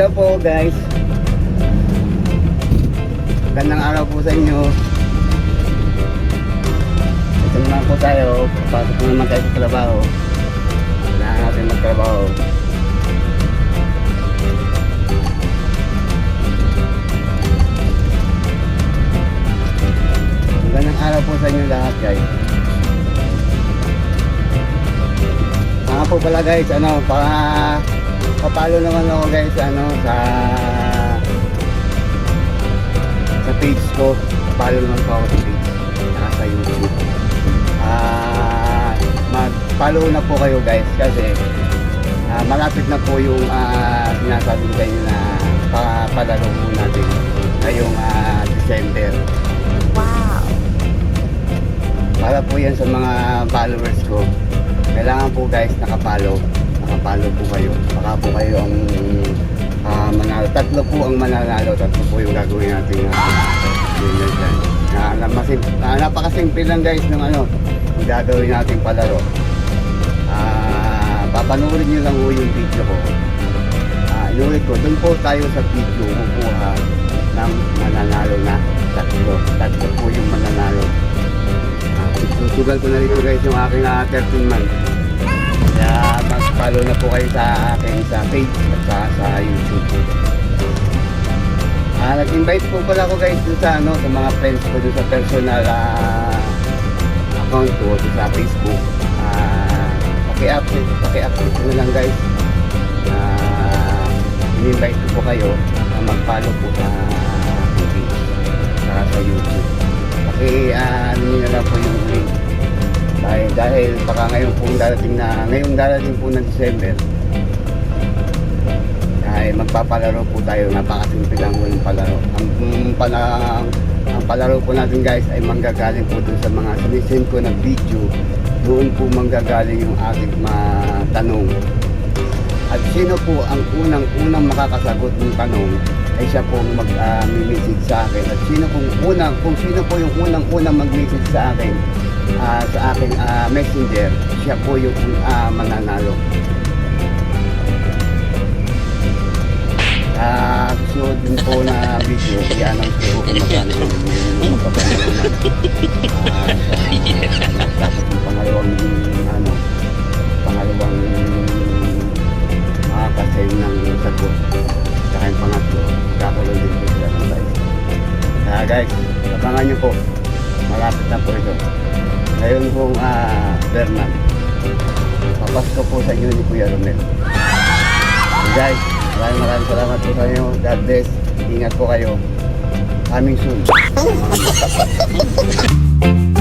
Hello po guys. Gandang araw po sa inyo. Ito naman po tayo. Pasok na naman tayo sa trabaho. Kailangan natin magtrabaho. Gandang araw po sa inyo lahat guys. Mga po pala guys, ano, para papalo naman ako guys, ano, sa sa page ko. Papalo naman po ako sa page. Saka sa YouTube. Ah, mag-follow na po kayo guys kasi ah, malapit na po yung ah, sinasabi ko kayo na papalaro po natin ngayong ah, December. Wow. Para po yan sa mga followers ko. Kailangan po guys nakapalo. Nakapalo po kayo. Baka po kayo ang ah, manalo. Tatlo po ang mananalo. Tatlo po yung gagawin natin uh, yun dyan. Na, na, ah, napakasimple lang guys ng ano yung gagawin natin palaro. Ah, papanoorin nyo lang po yung video ko. Ah, inulit ko, doon po tayo sa video kukuha ng mananalo na tatlo. Tatlo po yung mananalo. Ah, Tutugal ko na dito guys yung aking uh, 13 man. Mag-follow na po kayo sa akin sa page at sa, sa YouTube. Ah, nag-invite po pala ako guys dun sa ano, sa mga friends ko dun sa personal ah, account ko dun sa Facebook. Ah, paki-update, paki-update ko lang guys. Ah, in-invite ko po kayo na mag-follow po sa aking page saka sa YouTube. Paki ah, ano nyo na lang po yung link. Dahil, baka ngayon po darating na, ngayong darating po ng December, ay magpapalaro po tayo. Napakasimple lang po yung palaro. Ang, ang, pala, ang palaro po natin guys ay manggagaling po dun sa mga sinisend ko na video. Doon po manggagaling yung ating matanong. At sino po ang unang unang makakasagot ng tanong ay siya po mag-message sa akin. At sino pong unang kung sino po yung unang unang mag-message sa akin ah, sa aking ah, messenger siya po yung ah, mananalo Ah, susunod din po na video, i-announce ko kung magkano yung yung magpapanalo na. Sa, tapos yung pangalawang, ano, pangalawang makakasave ng sagot. Saka yung pangatlo, kakaroon din po sila ng live. Kaya guys, abangan nyo po. Malapit na po ito. Ngayon pong ah, Bernard. Papasko po sa inyo ni Kuya Romel. Guys, maraming maraming salamat po sa inyo. God bless. Ingat po kayo. Coming soon.